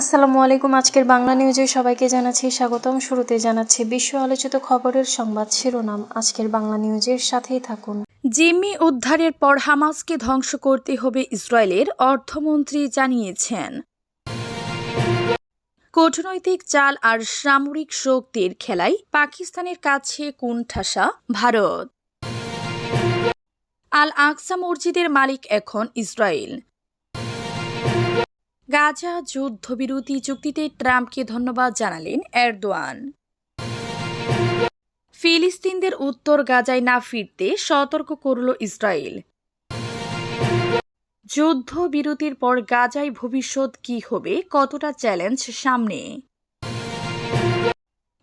আসসালামু আলাইকুম, আজকের বাংলা নিউজে সবাইকে জানাচ্ছি স্বাগতম। শুরুতে জানাচ্ছি বিশ্ব আলোচিত খবরের সংবাদ শিরোনাম। আজকের বাংলা নিউজের সাথেই থাকুন। জিম্মি উদ্ধারের পর হামাসকে ধ্বংস করতে হবে ইসরায়েলের, অর্থমন্ত্রী জানিয়েছেন। কূটনৈতিক চাল আর সামরিক শক্তির খেলায় পাকিস্তানের কাছে কোণঠাসা, ভারত। আল আকসা মসজিদের মালিক এখন ইসরায়েল। গাজা যুদ্ধবিরতি চুক্তিতে ট্রাম্পকে ধন্যবাদ জানালেন এরদোয়ান। ফিলিস্তিনদের উত্তর গাজায় না ফিরতে সতর্ক করল ইসরায়েল। যুদ্ধবিরতির পর গাজায় ভবিষ্যৎ কি হবে কতটা চ্যালেঞ্জ সামনে?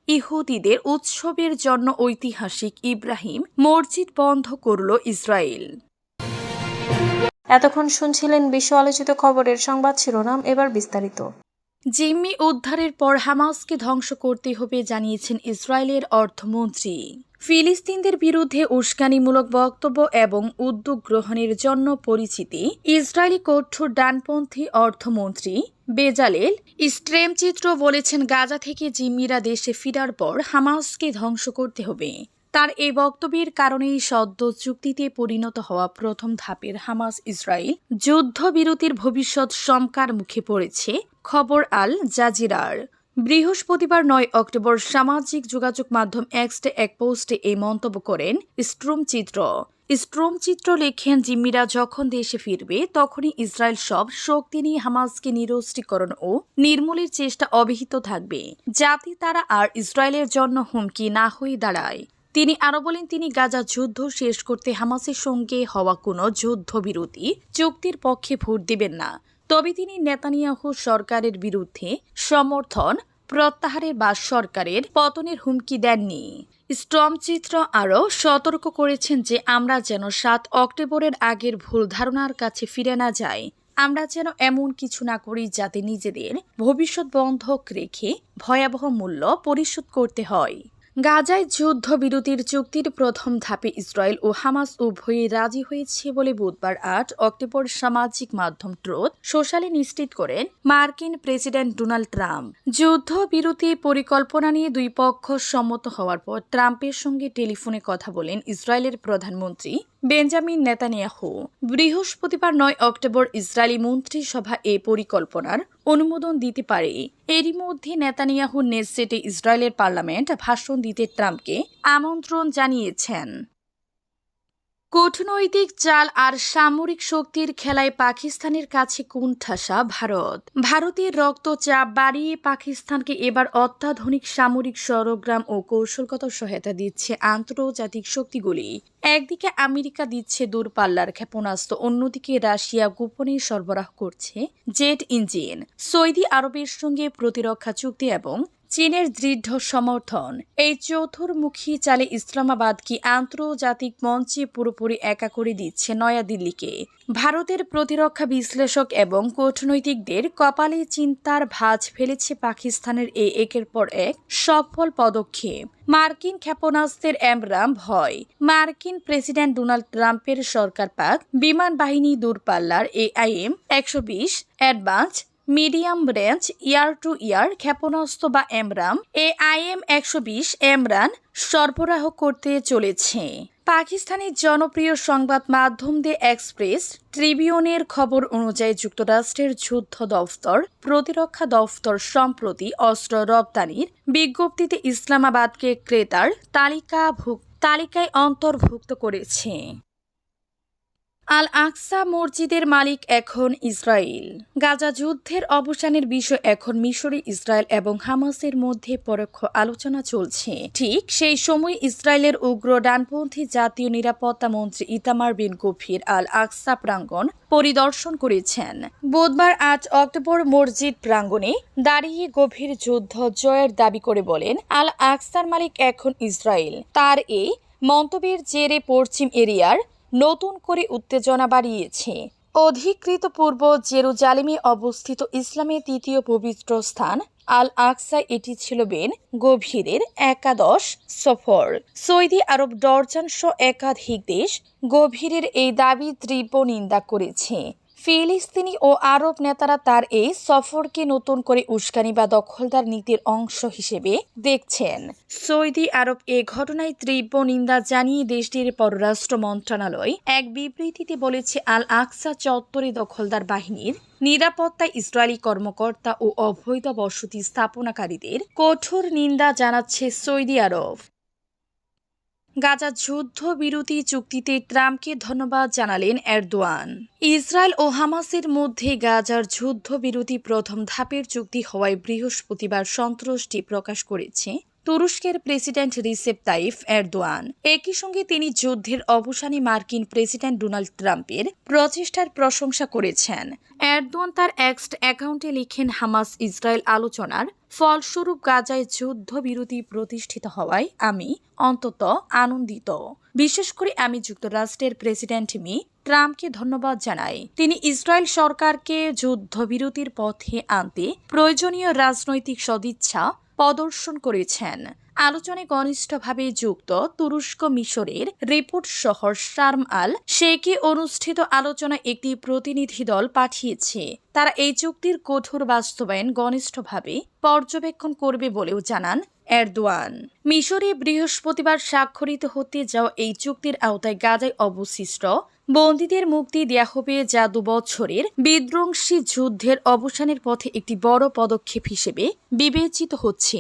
ইহুদিদের উৎসবের জন্য ঐতিহাসিক ইব্রাহিম মসজিদ বন্ধ করল ইসরায়েল। এতক্ষণ শুনছিলেন বিশ্ব আলোচিত খবরের সংবাদ শিরোনাম, এবার বিস্তারিত। জিম্মি উদ্ধারের পর হামাসকে ধ্বংস করতে হবে জানিয়েছেন ইসরায়েলের অর্থমন্ত্রী। ফিলিস্তিনদের বিরুদ্ধে উস্কানিমূলক বক্তব্য এবং উদ্যোগ গ্রহণের জন্য পরিচিতি ইসরায়েলি কঠোর ডানপন্থী অর্থমন্ত্রী বেজালেল। স্ট্রেমচিত্র বলেছেন, গাজা থেকে জিম্মিরা দেশে ফিরার পর হামাসকে ধ্বংস করতে হবে। তার এই বক্তব্যের কারণেই সদ্য চুক্তিতে পরিণত হওয়া প্রথম ধাপের হামাস ইসরায়েল যুদ্ধবিরতির ভবিষ্যৎ শঙ্কার মুখে পড়েছে। খবর আল জাজিরার। বৃহস্পতিবার নয় অক্টোবর সামাজিক যোগাযোগ মাধ্যম এক্সটে এক পোস্টে এই মন্তব্য করেন স্ট্রোম চিত্র স্ট্রোম চিত্র লেখেন, জিম্মিরা যখন দেশে ফিরবে, তখনই ইসরায়েল সব শক্তি নিয়ে হামাসকে নিরস্ত্রীকরণ ও নির্মূলের চেষ্টা অব্যাহত থাকবে, যাতে তারা আর ইসরায়েলের জন্য হুমকি না হয়ে দাঁড়ায়। তিনি আরও বলেন, তিনি গাজা যুদ্ধ শেষ করতে হামাসের সঙ্গে হওয়া কোনো যুদ্ধবিরতি চুক্তির পক্ষে ভোট দেবেন না। তবে তিনি নেতানিয়াহু সরকারের বিরুদ্ধে সমর্থন প্রত্যাহারের বা সরকারের পতনের হুমকি দেননি। স্ট্রমচিত্র আরও সতর্ক করেছেন যে, আমরা যেন সাত অক্টোবরের আগের ভুল ধারণার কাছে ফিরে না যাই। আমরা যেন এমন কিছু না করি যাতে নিজেদের ভবিষ্যৎ বন্ধক রেখে ভয়াবহ মূল্য পরিশোধ করতে হয়। গাজায় যুদ্ধবিরতির চুক্তির প্রথম ধাপে ইসরায়েল ও হামাস উভয়ই রাজি হয়েছে বলে বুধবার আট অক্টোবর সামাজিক মাধ্যম ট্রোথ সোশ্যালে নিশ্চিত করেন মার্কিন প্রেসিডেন্ট ডোনাল্ড ট্রাম্প। যুদ্ধবিরতি পরিকল্পনা নিয়ে দুই পক্ষ সম্মত হওয়ার পর ট্রাম্পের সঙ্গে টেলিফোনে কথা বলেন ইসরায়েলের প্রধানমন্ত্রী বেঞ্জামিন নেতানিয়াহু, বৃহস্পতিবার নয় অক্টোবর ইসরায়েলি মন্ত্রিসভা এ পরিকল্পনার অনুমোদন দিতে পারে। এরই মধ্যে নেতানিয়াহু নেসেটে ইসরায়েলের পার্লামেন্ট ভাষণ দিতে ট্রাম্পকে আমন্ত্রণ জানিয়েছেন। কূটনৈতিক চাল আর সামরিক শক্তির খেলায় পাকিস্তানের কাছে কোণঠাসা ভারত। ভারতের রক্তচাপ বাড়িয়ে পাকিস্তানকে এবার অত্যাধুনিক সামরিক সরগ্রাম ও কৌশলগত সহায়তা দিচ্ছে আন্তর্জাতিক শক্তিগুলি। একদিকে আমেরিকা দিচ্ছে দূরপাল্লার ক্ষেপণাস্ত্র, অন্যদিকে রাশিয়া গোপনে সরবরাহ করছে জেট ইঞ্জিন। সৌদি আরবের সঙ্গে প্রতিরক্ষা চুক্তি এবং চীনের দৃঢ় সমর্থন। এই চতুর্মুখী চালে ইসলামাবাদ কি আন্তর্জাতিক মঞ্চে পুরোপুরি একা করে দিচ্ছে নয়াদিল্লিকে? ভারতের প্রতিরক্ষা বিশ্লেষক এবং কূটনৈতিকদের কপালে চিন্তার ভাঁজ ফেলেছে পাকিস্তানের এই একের পর এক সফল পদক্ষেপ। মার্কিন ক্ষেপণাস্ত্রের এমরাম ভয়। মার্কিন প্রেসিডেন্ট ডোনাল্ড ট্রাম্পের সরকার পাক বিমান বাহিনী দূরপাল্লার এআইএম একশো বিশ advance medium range, air to air, ক্ষেপণাস্ত্র বা এমরাম। এ আইএম একশো বিশ, এমরান সরবরাহ করতে চলেছে। পাকিস্তানের জনপ্রিয় সংবাদ মাধ্যম দ্য এক্সপ্রেস, ট্রিবিউনের খবর অনুযায়ী যুক্তরাষ্ট্রের যুদ্ধ দফতর, প্রতিরক্ষা দফতর সম্প্রতি অস্ত্র রপ্তানির বিজ্ঞপ্তিতে ইসলামাবাদকে ক্রেতার তালিকাভুক্ত তালিকায় অন্তর্ভুক্ত করেছে। আল আকসা মসজিদের মালিক এখন ইসরায়েল গাজা যুদ্ধের অবসানের বিষয় এখন মিশরে ইসরায়েল এবং হামাসের মধ্যে পরোক্ষ আলোচনা চলছে। ঠিক সেই সময় ইসরায়েলের উগ্র ডানপন্থী জাতীয় নিরাপত্তা মন্ত্রী ইতামার বিন গভীর আল আকসা প্রাঙ্গণ পরিদর্শন করেছেন। বুধবার আজ অক্টোবর মসজিদ প্রাঙ্গণে দাঁড়িয়ে গভীর যুদ্ধ জয়ের দাবি করে বলেন আল আকসার মালিক এখন ইসরায়েল তার এই মন্তব্যের জেরে পশ্চিম এরিয়ার নতুন করে উত্তেজনা বাড়িয়েছে। অধিকৃত পূর্ব জেরুজালেমে অবস্থিত ইসলামের তৃতীয় পবিত্র স্থান আল আকসা এটি ছিল বেন গভীরের একাদশ সফর। সৌদি আরব ডরজান সহ একাধিক দেশ গভীরের এই দাবি তীব্র নিন্দা করেছে। ফিলিস্তিনি ও আরব নেতারা তার এই সফরকে নতুন করে উস্কানি বা দখলদার নীতির অংশ হিসেবে দেখছেন। সৌদি আরব এ ঘটনায় তীব্র নিন্দা জানিয়ে দেশটির পররাষ্ট্র মন্ত্রণালয় এক বিবৃতিতে বলেছে আল আকসা চত্বরে দখলদার বাহিনীর নিরাপত্তায় ইসরায়েলি কর্মকর্তা ও অবৈধ বসতি স্থাপনাকারীদের কঠোর নিন্দা জানাচ্ছে সৌদি আরব। গাজা যুদ্ধ বিরতি চুক্তিতে ট্রাম্পকে ধন্যবাদ জানালেন এরদোয়ান। ইসরায়েল ও হামাসের মধ্যে গাজার যুদ্ধবিরতি প্রথম ধাপের চুক্তি হওয়ায় বৃহস্পতিবার সন্তুষ্টি প্রকাশ করেছে তুরস্কের প্রেসিডেন্ট রিসেপ তাইফ এরদোয়ান। একই সঙ্গে তিনি যুদ্ধের অবসানে মার্কিন প্রেসিডেন্ট ডোনাল্ড ট্রাম্পের প্রচেষ্টার প্রশংসা করেছেন। এরদোয়ান তার এক্সট অ্যাকাউন্টে লিখেন হামাস ইসরায়েল আলোচনার ফলস্বরূপ গাজায় যুদ্ধবিরতি প্রতিষ্ঠিত হওয়ায় আমি অন্তত আনন্দিত। বিশেষ করে আমি যুক্তরাষ্ট্রের প্রেসিডেন্ট মি ট্রাম্পকে ধন্যবাদ জানাই। তিনি ইসরায়েল সরকারকে যুদ্ধবিরতির পথে আনতে প্রয়োজনীয় রাজনৈতিক সদিচ্ছা প্রদর্শন করেছেন। আলোচনায় ঘনিষ্ঠভাবে যুক্ত তুরস্ক মিশরের রিপোর্ট শহর শার্ম আল শেখে অনুষ্ঠিত আলোচনায় একটি প্রতিনিধি দল পাঠিয়েছে। তারা এই চুক্তির কঠোর বাস্তবায়ন ঘনিষ্ঠভাবে পর্যবেক্ষণ করবে বলেও জানান এরদোয়ান। মিশরে বৃহস্পতিবার স্বাক্ষরিত হতে যাওয়া এই চুক্তির আওতায় গাজায় অবশিষ্ট বন্দীদের মুক্তি দেয়া হবে যা দুবছরের বিধ্বংসী যুদ্ধের অবসানের পথে একটি বড় পদক্ষেপ হিসেবে বিবেচিত হচ্ছে।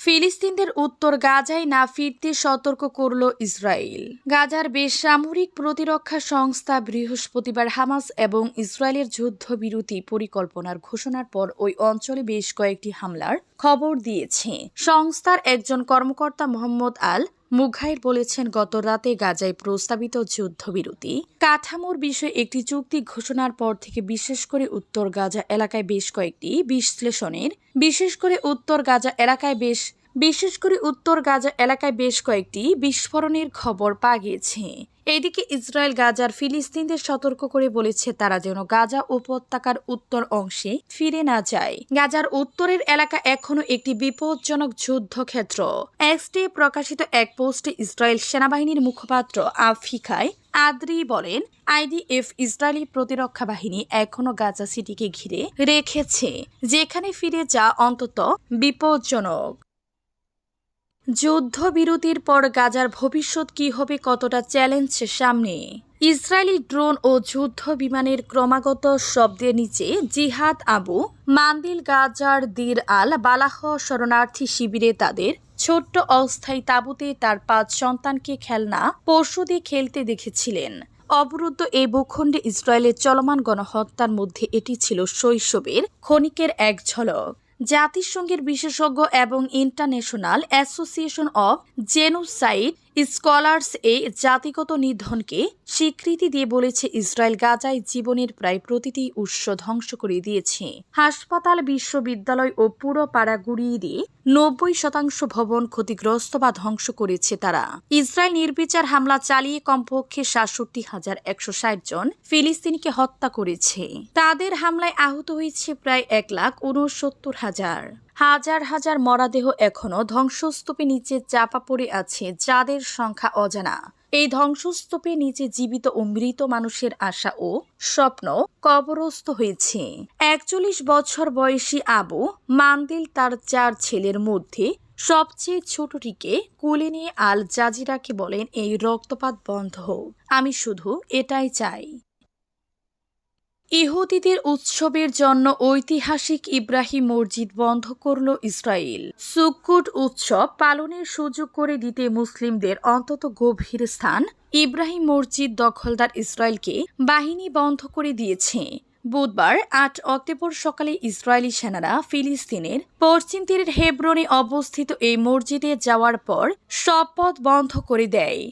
ফিলিস্তিনদের উত্তর গাজায় না ফিরতে সতর্ক করল ইসরায়েল। গাজার বেসামরিক প্রতিরক্ষা সংস্থা বৃহস্পতিবার হামাস এবং ইসরায়েলের যুদ্ধবিরতি পরিকল্পনার ঘোষণার পর ওই অঞ্চলে বেশ কয়েকটি হামলার খবর দিয়েছে। সংস্থার একজন কর্মকর্তা মোহাম্মদ আল মুঘাইর বলেছেন, গত রাতে গাজায় প্রস্তাবিত যুদ্ধবিরতি কাঠামোর বিষয়ে একটি চুক্তি ঘোষণার পর থেকে বিশেষ করে উত্তর গাজা এলাকায় বেশ কয়েকটি বিশ্লেষণের, বিশেষ করে উত্তর গাজা এলাকায় বেশ বিশেষ করে উত্তর গাজা এলাকায় বেশ কয়েকটি বিস্ফোরণের খবর পাওয়া গিয়েছে। এদিকে ইসরায়েল গাজার ফিলিস্তিনদের সতর্ক করে বলেছে তারা যেন গাজা উপত্যকার উত্তর অংশে ফিরে না যায়। গাজার উত্তরের এলাকা এখনও একটি বিপজ্জনক যুদ্ধক্ষেত্র। এক্সডে প্রকাশিত এক পোস্টে ইসরায়েল সেনাবাহিনীর মুখপাত্র আফিকায় আদ্রি বলেন, আইডিএফ ইসরায়েলি প্রতিরক্ষা বাহিনী এখনও গাজা সিটিকে ঘিরে রেখেছে, যেখানে ফিরে যা অন্তত বিপজ্জনক। যুদ্ধবিরতির পর গাজার ভবিষ্যৎ কি হবে কতটা চ্যালেঞ্জ সামনে? ইসরায়েলি ড্রোন ও যুদ্ধ বিমানের ক্রমাগত শব্দের নিচে জিহাদ আবু মান্দিল গাজার দির আল বালাহ শরণার্থী শিবিরে তাদের ছোট্ট অস্থায়ী তাঁবুতে তার পাঁচ সন্তানকে খেলনা পশু দিয়ে খেলতে দেখেছিলেন। অবরুদ্ধ এই ভূখণ্ডে ইসরায়েলের চলমান গণহত্যার মধ্যে এটি ছিল শৈশবের ক্ষণিকের এক ঝলক। জাতিসংঘের বিশেষজ্ঞ এবং International Association of Genocide Scholars এ জাতিগত নিধনকে স্বীকৃতি দিয়ে বলেছে ইসরায়েল। গাজায় জীবনের প্রায় প্রতিটি উৎস ধ্বংস করে দিয়েছে। হাসপাতাল, বিশ্ববিদ্যালয় ও পুরো পাড়া গুড়িয়ে দিয়ে নব্বই শতাংশ ভবন ক্ষতিগ্রস্ত বা ধ্বংস করেছে তারা। ইসরায়েল নির্বিচার হামলা চালিয়ে কমপক্ষে সাতষট্টি হাজার একশো ষাট জন ফিলিস্তিনিকে হত্যা করেছে। তাদের হামলায় আহত হয়েছে প্রায় এক লাখ উনসত্তর হাজার। হাজার হাজার মরাদেহ এখনও ধ্বংসস্তূপে নিচে চাপা পড়ে আছে, যাদের সংখ্যা অজানা। এই ধ্বংসস্তূপে নিচে জীবিত ও মৃত মানুষের আশা ও স্বপ্ন কবরস্থ হয়েছে। একচল্লিশ বছর বয়সী আবু মান্দিল তার চার ছেলের মধ্যে সবচেয়ে ছোটটিকে কুলে নিয়ে আল জাজিরাকে বলেন, এই রক্তপাত বন্ধ আমি শুধু এটাই চাই। ইহুদিদের উৎসবের জন্য ঐতিহাসিক ইব্রাহিম মসজিদ বন্ধ করল ইসরায়েল। সুকুট উৎসব পালনের সুযোগ করে দিতে মুসলিমদের অন্তত গভীর স্থান ইব্রাহিম মসজিদ দখলদার ইসরায়েলকে বাহিনী বন্ধ করে দিয়েছে। বুধবার আট অক্টোবর সকালে ইসরায়েলি সেনারা ফিলিস্তিনের পশ্চিম তীরের হেব্রনে অবস্থিত এই মসজিদে যাওয়ার পর সব পথ বন্ধ করে দেয়।